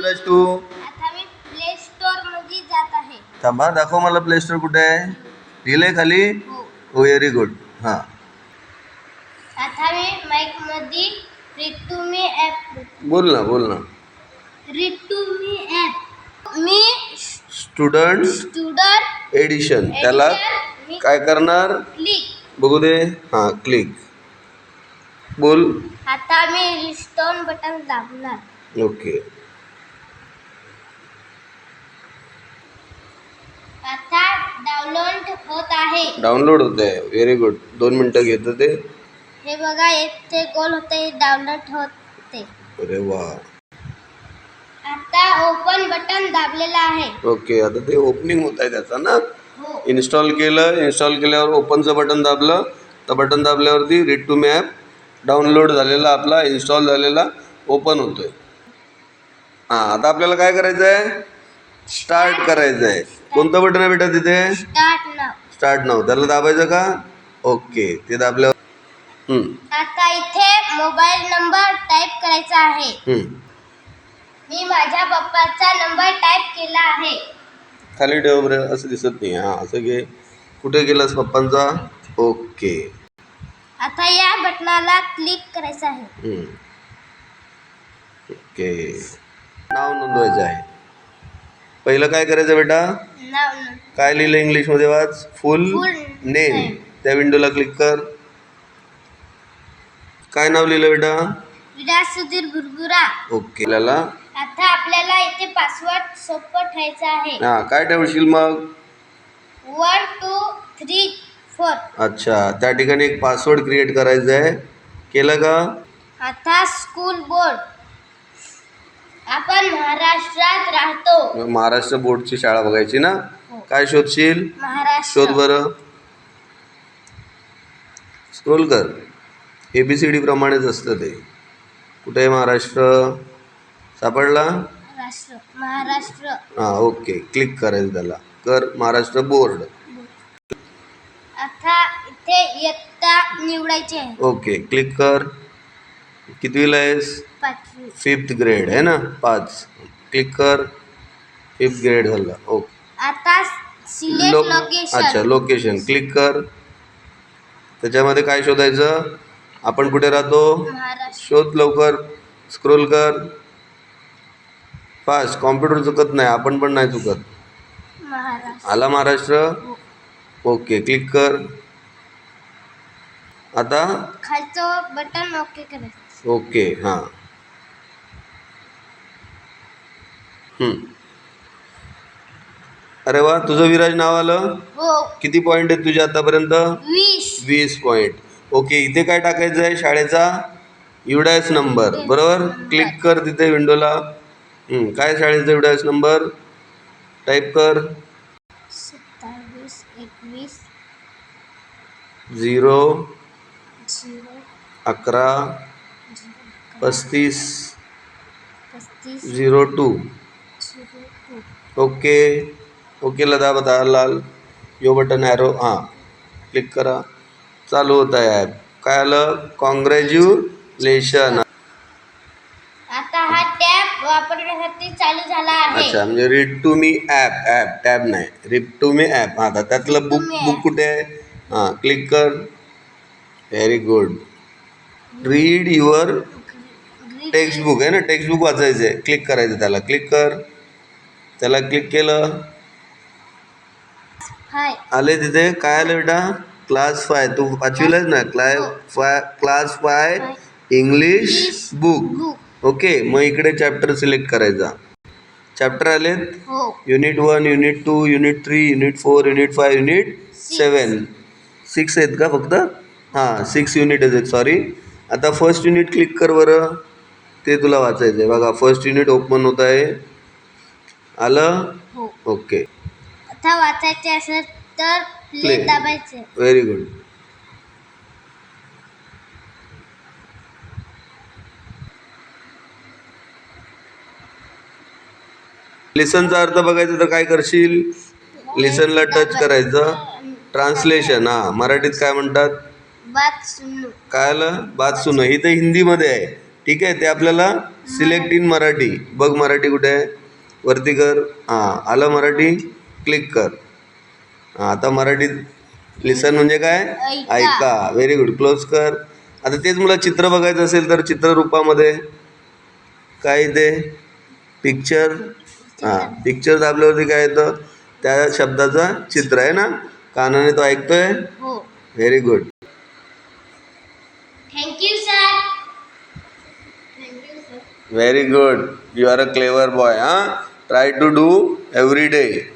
विराज तू? आता मी प्ले स्टोरमध्ये जात आहे. थांबा दाखव मला प्ले स्टोर कुठे आहे? लिहिलंय खाली? हो. हो व्हेरी गुड हां. आता मी माईकमध्ये रीड टू मी ऍप बोल ना बोल ना. रीड टू मी ऍप मी स्टुडंट स्टुडंट एडिशन त्याला मी काय करणार? क्लिक बघू दे. हां क्लिक बोल. आता मी रिस्टोन बटन दाबणार. ओके आता डाउनलोड होत आहे. डाउनलोड होत आहे व्हेरी गुड दोन मिनटं घेतं ते हे बघा येथे गोल होते डाउनलोड होते. अरे वा. आता ओपन बटन दाबलेलं आहे. ओके आता ते ओपनिंग होत आहे त्याचा ना? हो. इन्स्टॉल केलं. इन्स्टॉल केल्यावर ओपनचं बटन दाबलं. तर button दाबल्यावरती read to me app download झालेला आपला इन्स्टॉल झालेला ओपन होतोय. हां आता आपल्याला काय करायचं आहे स्टार्ट करायचं आहे कोणतं बटन आहे बेटा तिथे? स्टार्ट नाव. त्याला दाबायचं का? ओके. ते दाबल्यावर आता इथे मोबाईल नंबर टाईप करायचा आहे. मी माझ्या पप्पाचा नंबर टाईप केला आहे. खाली ठेव बरं. असं दिसत नाही. हां असं घे. कुठे गेलास पप्पांचा? ओके. आता या बटनाला क्लिक करायचं आहे. ओके. नाव नोंदवायचं आहे. पहिलं काय करायचं बेटा? काय लिहिलं इंग्लिशमध्ये वाच फुल नेम. त्या विंडोला क्लिक कर. काय नाव लिहिलं बेटा? विराज सुधीर बुरबुरा ओके. आपल्याला? आता आपल्याला इथे पासवर्ड सोपं ठेवायचं आहे. हां काय ठेवशील मग? वन टू थ्री फोर अच्छा त्या ठिकाणी एक पासवर्ड क्रिएट करायचा आहे केलं का? आता स्कूल बोर्ड आपण महाराष्ट्रात राहतो. महाराष्ट्र बोर्डची शाळा बघायची ना? हो. काय शोधशील? महाराष्ट्र. शोध बरं. स्क्रोल कर. ए बी सी डी प्रमाणेच असतं ते. कुठे महाराष्ट्र? सापडला? महाराष्ट्र. महाराष्ट्र. हां ओके. क्लिक करायचं त्याला. कर महाराष्ट्र बोर्ड. आता इथे इयत्ता निवडायची ओके. क्लिक कर. कितवीला आहेस? फिफ्थ ग्रेड आहे ना? पाच. क्लिक कर. फिफ्थ ग्रेड झालं. ओके आता सिलेक्ट लो अच्छा लोकेशन क्लिक कर. त्याच्यामध्ये काय शोधायचं? आपण कुठे राहतो? शोध लवकर. स्क्रोल कर. फास्ट कॉम्प्युटर चुकत नाही. आपण पण नाही चुकत. आला महाराष्ट्र? ओके क्लिक कर. आता? खालचं बटन ओके करायचं. ओके हां. अरे वा तुझं विराज नाव आलं? हो. किती पॉईंट आहेत तुझे आतापर्यंत? वीस. वीस पॉईंट ओके इथे काय टाकायचं आहे शाळेचा? युडायस नंबर बरोबर? क्लिक कर तिथे विंडोला. काय शाळेचा युडायस नंबर? टाईप कर. सत्तावीस एकवीस. झिरो. अकरा. पस्तीस. पस्तीस. Zero two. Zero two. Okay. ओकेला दाब आता लाल. यो बटन ॲरो हां. क्लिक करा. चालू होत आहे ॲप काय आलं? कॉंग्रॅच्युलेशन आता हा टॅब वापरण्यासाठी चालू झाला आहे. अच्छा म्हणजे read to me app app tab नाही. रीड टू मी ॲप हां आता त्यातलं बुक बुक. कुठे आहे? हां क्लिक कर. Very good read your text book आहे ना टेक्स्ट बुक वाचायचं आहे क्लिक करायचं त्याला. क्लिक कर. त्याला क्लिक केलं. हाय आले तिथे. काय आलं बेटा? क्लास फाय तू वाचविलंच ना? Class five class five English book okay मग इकडे चॅप्टर सिलेक्ट करायचा. चॅप्टर आलेत? Unit one unit two unit three unit four unit five unit seven six आहेत का फक्त? हां सिक्स युनिट आहेत. सॉरी आता फर्स्ट युनिट क्लिक कर बरं. ते तुला वाचायचं आहे बघा फर्स्ट युनिट ओपन होत आहे. आलं? हो. ओके. आता वाचायचे असेल तर प्ले Play. दाबायचे. व्हेरी गुड लिसनचा अर्थ बघायचा तर काय करशील? लिसनला टच करायचं. ट्रान्सलेशन हां. मराठीत काय म्हणतात? बात सुनू. काय आलं? बात सुन. ही तर हिंदीमध्ये आहे. ठीक आहे ते आपल्याला सिलेक्ट इन मराठी. बघ मराठी कुठे आहे. वरती कर. हां आलं मराठी क्लिक कर. हां आता मराठीत लिसन म्हणजे काय? ऐका. व्हेरी गुड क्लोज कर. आता तेच मला चित्र बघायचं असेल तर चित्ररूपामध्ये. काय ते? पिक्चर हां पिक्चर दाबल्यावरती काय येतं? त्या शब्दाचा चित्र आहे ना? कानाने तो ऐकतोय? हो. Very good thank you sir very good. You are a clever boy huh? Try to do every day.